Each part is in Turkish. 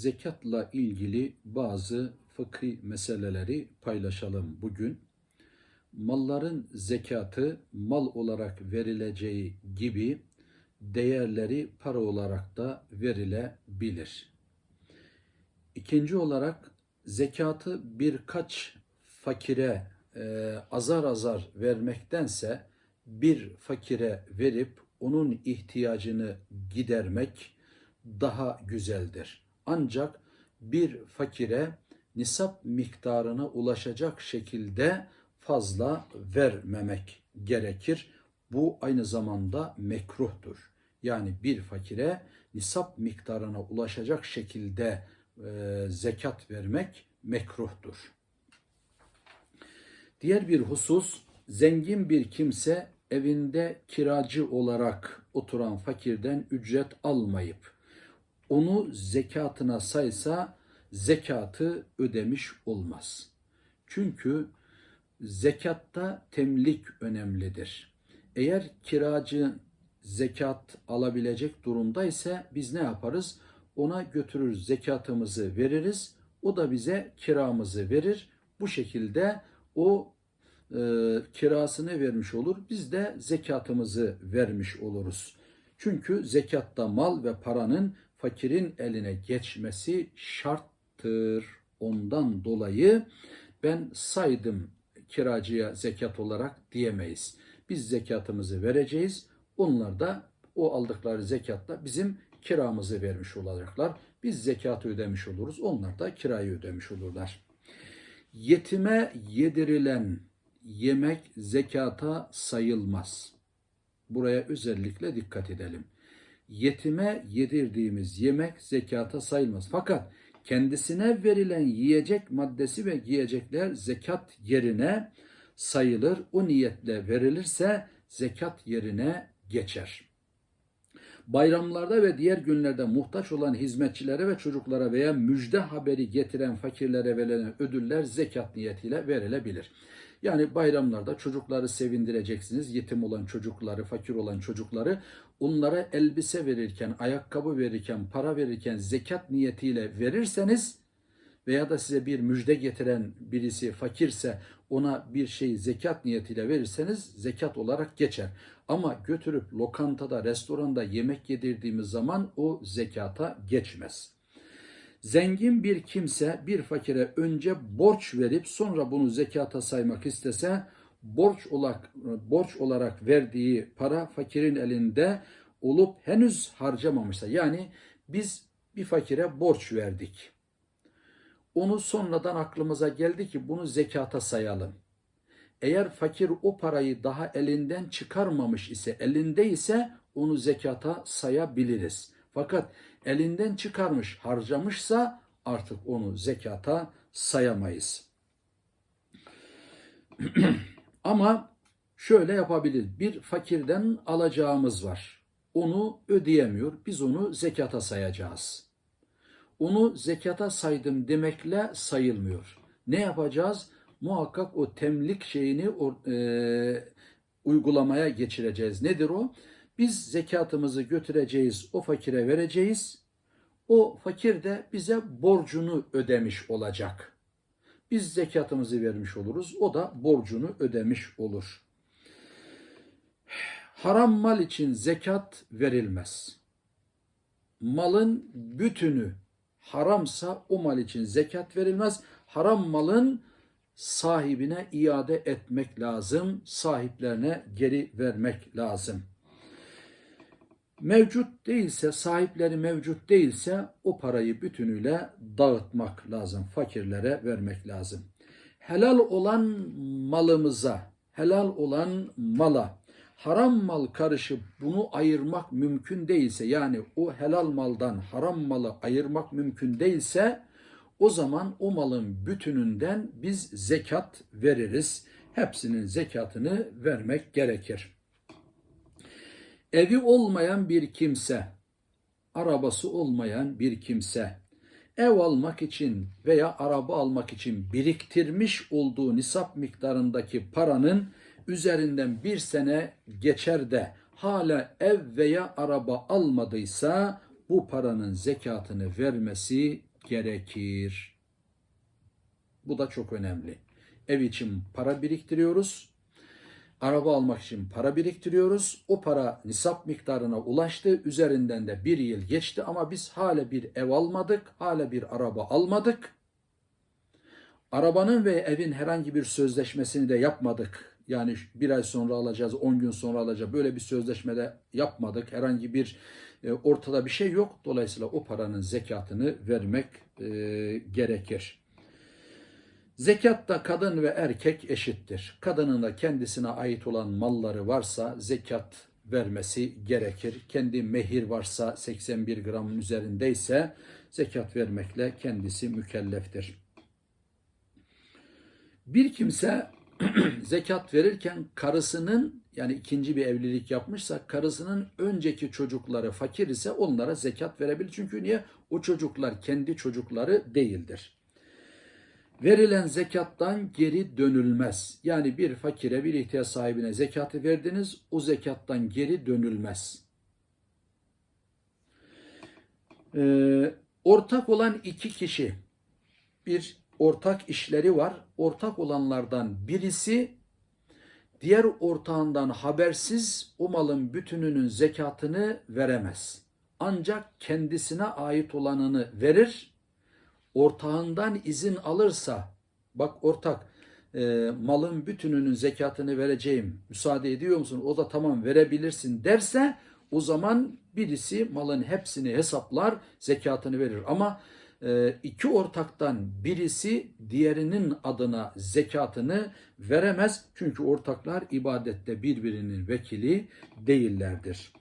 zekatla ilgili bazı fıkhi meseleleri paylaşalım bugün. Malların zekatı mal olarak verileceği gibi değerleri para olarak da verilebilir. İkinci olarak zekatı birkaç fakire e, azar azar vermektense bir fakire verip onun ihtiyacını gidermek daha güzeldir. Ancak bir fakire nisap miktarına ulaşacak şekilde fazla vermemek gerekir. Bu aynı zamanda mekruhtur. Yani bir fakire nisap miktarına ulaşacak şekilde e, zekat vermek mekruhtur. Diğer bir husus zengin bir kimse evinde kiracı olarak oturan fakirden ücret almayıp onu zekatına saysa zekatı ödemiş olmaz. Çünkü zekatta temlik önemlidir. Eğer kiracı zekat alabilecek durumda ise biz ne yaparız? Ona götürür zekatımızı veririz. O da bize kiramızı verir. Bu şekilde o e, kirasını vermiş olur. Biz de zekatımızı vermiş oluruz. Çünkü zekatta mal ve paranın fakirin eline geçmesi şarttır. Ondan dolayı ben saydım kiracıya zekat olarak diyemeyiz. Biz zekatımızı vereceğiz. Onlar da o aldıkları zekatla bizim kiramızı vermiş olacaklar. Biz zekatı ödemiş oluruz. Onlar da kirayı ödemiş olurlar. Yetime yedirilen yemek zekata sayılmaz. Buraya özellikle dikkat edelim. Yetime yedirdiğimiz yemek zekata sayılmaz. Fakat kendisine verilen yiyecek maddesi ve giyecekler zekat yerine sayılır. O niyetle verilirse zekat yerine geçer. Bayramlarda ve diğer günlerde muhtaç olan hizmetçilere ve çocuklara veya müjde haberi getiren fakirlere verilen ödüller zekat niyetiyle verilebilir. Yani bayramlarda çocukları sevindireceksiniz. Yetim olan çocukları, fakir olan çocukları onlara elbise verirken, ayakkabı verirken, para verirken zekat niyetiyle verirseniz veya da size bir müjde getiren birisi fakirse ona bir şey zekat niyetiyle verirseniz zekat olarak geçer. Ama götürüp lokantada, restoranda yemek yedirdiğimiz zaman o zekata geçmez. Zengin bir kimse bir fakire önce borç verip sonra bunu zekata saymak istese borç olarak borç olarak verdiği para fakirin elinde olup henüz harcamamışsa yani biz bir fakire borç verdik. Onu sonradan aklımıza geldi ki bunu zekata sayalım. Eğer fakir o parayı daha elinden çıkarmamış ise, elinde ise onu zekata sayabiliriz. Fakat elinden çıkarmış, harcamışsa artık onu zekata sayamayız. Ama şöyle yapabilir. Bir fakirden alacağımız var. Onu ödeyemiyor. Biz onu zekata sayacağız. Onu zekata saydım demekle sayılmıyor. Ne yapacağız? Muhakkak o temlik şeyini e, uygulamaya geçireceğiz. Nedir o? Biz zekatımızı götüreceğiz, o fakire vereceğiz. O fakir de bize borcunu ödemiş olacak. Biz zekatımızı vermiş oluruz, o da borcunu ödemiş olur. Haram mal için zekat verilmez. Malın bütünü haramsa o mal için zekat verilmez. Haram malın sahibine iade etmek lazım, sahiplerine geri vermek lazım mevcut değilse, sahipleri mevcut değilse o parayı bütünüyle dağıtmak lazım. Fakirlere vermek lazım. Helal olan malımıza, helal olan mala haram mal karışıp bunu ayırmak mümkün değilse yani o helal maldan haram malı ayırmak mümkün değilse o zaman o malın bütününden biz zekat veririz. Hepsinin zekatını vermek gerekir. Evi olmayan bir kimse, arabası olmayan bir kimse, ev almak için veya araba almak için biriktirmiş olduğu nisap miktarındaki paranın üzerinden bir sene geçer de hala ev veya araba almadıysa bu paranın zekatını vermesi gerekir. Bu da çok önemli. Ev için para biriktiriyoruz. Araba almak için para biriktiriyoruz. O para nisap miktarına ulaştı. Üzerinden de bir yıl geçti ama biz hala bir ev almadık. Hala bir araba almadık. Arabanın ve evin herhangi bir sözleşmesini de yapmadık. Yani bir ay sonra alacağız, 10 gün sonra alacağız. Böyle bir sözleşme de yapmadık. Herhangi bir e, ortada bir şey yok. Dolayısıyla o paranın zekatını vermek e, gerekir. Zekatta kadın ve erkek eşittir. Kadının da kendisine ait olan malları varsa zekat vermesi gerekir. Kendi mehir varsa 81 gramın üzerindeyse zekat vermekle kendisi mükelleftir. Bir kimse zekat verirken karısının yani ikinci bir evlilik yapmışsa karısının önceki çocukları fakir ise onlara zekat verebilir. Çünkü niye? O çocuklar kendi çocukları değildir. Verilen zekattan geri dönülmez. Yani bir fakire, bir ihtiyaç sahibine zekatı verdiniz, o zekattan geri dönülmez. Ee, ortak olan iki kişi, bir ortak işleri var. Ortak olanlardan birisi diğer ortağından habersiz o malın bütününün zekatını veremez. Ancak kendisine ait olanını verir ortağından izin alırsa bak ortak e, malın bütününün zekatını vereceğim müsaade ediyor musun? O da tamam verebilirsin derse o zaman birisi malın hepsini hesaplar zekatını verir. Ama e, iki ortaktan birisi diğerinin adına zekatını veremez. Çünkü ortaklar ibadette birbirinin vekili değillerdir.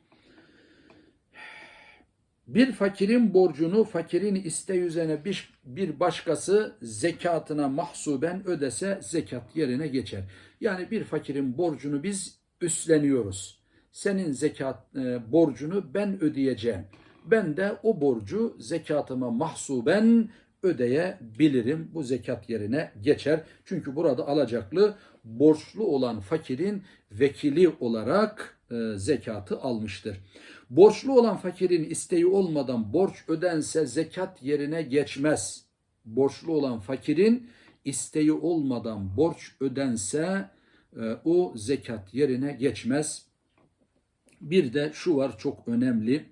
Bir fakirin borcunu fakirin isteği üzerine bir, bir başkası zekatına mahsuben ödese zekat yerine geçer. Yani bir fakirin borcunu biz üstleniyoruz. Senin zekat e, borcunu ben ödeyeceğim. Ben de o borcu zekatıma mahsuben ödeyebilirim. Bu zekat yerine geçer. Çünkü burada alacaklı borçlu olan fakirin vekili olarak e, zekatı almıştır. Borçlu olan fakirin isteği olmadan borç ödense zekat yerine geçmez. Borçlu olan fakirin isteği olmadan borç ödense e, o zekat yerine geçmez. Bir de şu var çok önemli.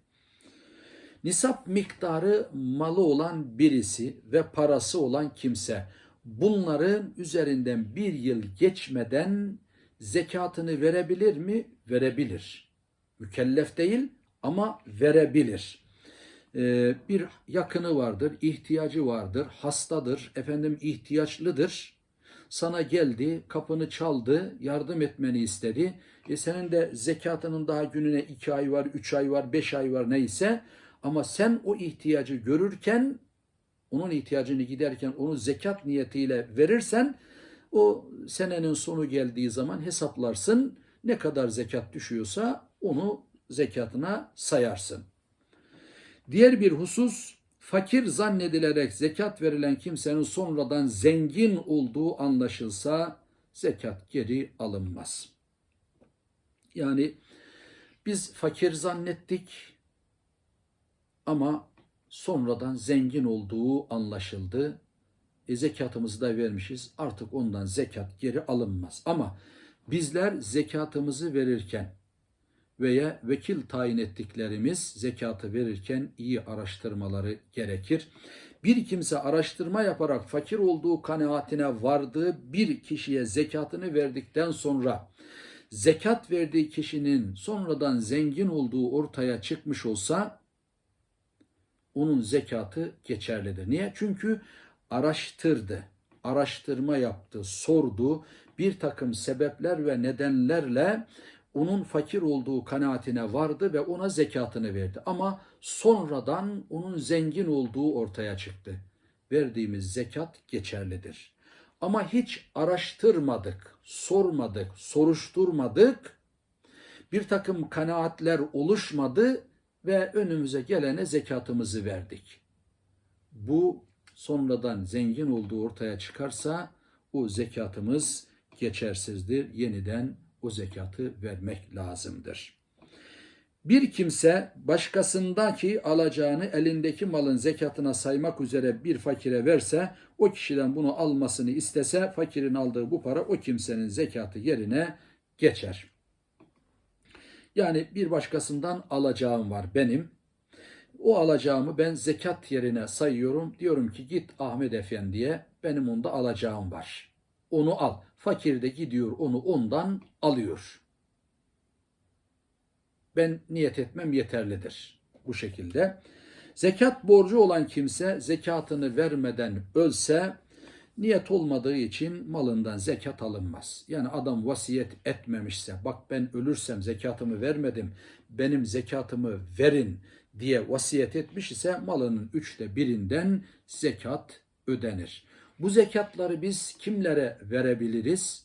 Nisap miktarı malı olan birisi ve parası olan kimse bunların üzerinden bir yıl geçmeden zekatını verebilir mi? Verebilir. Mükellef değil ama verebilir. Ee, bir yakını vardır, ihtiyacı vardır, hastadır, efendim ihtiyaçlıdır. Sana geldi, kapını çaldı, yardım etmeni istedi. E senin de zekatının daha gününe iki ay var, üç ay var, beş ay var neyse. Ama sen o ihtiyacı görürken, onun ihtiyacını giderken onu zekat niyetiyle verirsen, o senenin sonu geldiği zaman hesaplarsın. Ne kadar zekat düşüyorsa onu zekatına sayarsın. Diğer bir husus fakir zannedilerek zekat verilen kimsenin sonradan zengin olduğu anlaşılsa zekat geri alınmaz. Yani biz fakir zannettik ama sonradan zengin olduğu anlaşıldı. E zekatımızı da vermişiz. Artık ondan zekat geri alınmaz. Ama bizler zekatımızı verirken veya vekil tayin ettiklerimiz zekatı verirken iyi araştırmaları gerekir. Bir kimse araştırma yaparak fakir olduğu kanaatine vardığı bir kişiye zekatını verdikten sonra zekat verdiği kişinin sonradan zengin olduğu ortaya çıkmış olsa onun zekatı geçerlidir. Niye? Çünkü araştırdı, araştırma yaptı, sordu. Bir takım sebepler ve nedenlerle onun fakir olduğu kanaatine vardı ve ona zekatını verdi. Ama sonradan onun zengin olduğu ortaya çıktı. Verdiğimiz zekat geçerlidir. Ama hiç araştırmadık, sormadık, soruşturmadık. Bir takım kanaatler oluşmadı ve önümüze gelene zekatımızı verdik. Bu sonradan zengin olduğu ortaya çıkarsa o zekatımız geçersizdir. Yeniden o zekatı vermek lazımdır. Bir kimse başkasındaki alacağını elindeki malın zekatına saymak üzere bir fakire verse, o kişiden bunu almasını istese, fakirin aldığı bu para o kimsenin zekatı yerine geçer. Yani bir başkasından alacağım var benim. O alacağımı ben zekat yerine sayıyorum. Diyorum ki git Ahmet Efendi'ye benim onda alacağım var. Onu al. Fakir de gidiyor onu ondan alıyor. Ben niyet etmem yeterlidir. Bu şekilde. Zekat borcu olan kimse zekatını vermeden ölse niyet olmadığı için malından zekat alınmaz. Yani adam vasiyet etmemişse bak ben ölürsem zekatımı vermedim benim zekatımı verin diye vasiyet etmiş ise malının üçte birinden zekat ödenir. Bu zekatları biz kimlere verebiliriz?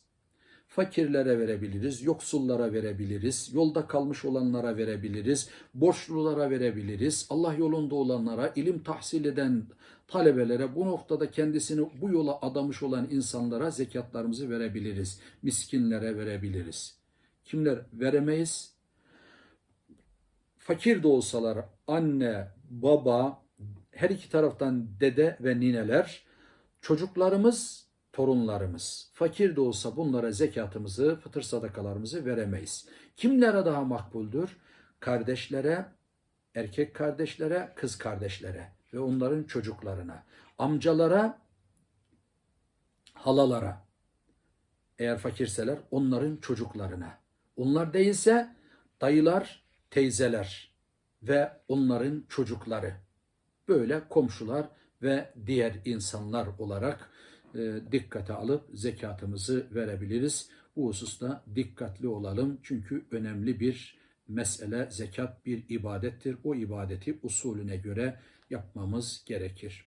Fakirlere verebiliriz, yoksullara verebiliriz, yolda kalmış olanlara verebiliriz, borçlulara verebiliriz, Allah yolunda olanlara, ilim tahsil eden talebelere, bu noktada kendisini bu yola adamış olan insanlara zekatlarımızı verebiliriz. Miskinlere verebiliriz. Kimler veremeyiz? Fakir de olsalar anne, baba, her iki taraftan dede ve nineler, çocuklarımız, torunlarımız. Fakir de olsa bunlara zekatımızı, fıtır sadakalarımızı veremeyiz. Kimlere daha makbuldür? Kardeşlere, erkek kardeşlere, kız kardeşlere ve onların çocuklarına. Amcalara, halalara. Eğer fakirseler onların çocuklarına. Onlar değilse dayılar, teyzeler ve onların çocukları. Böyle komşular ve diğer insanlar olarak dikkate alıp zekatımızı verebiliriz. Bu hususta dikkatli olalım çünkü önemli bir mesele zekat bir ibadettir. O ibadeti usulüne göre yapmamız gerekir.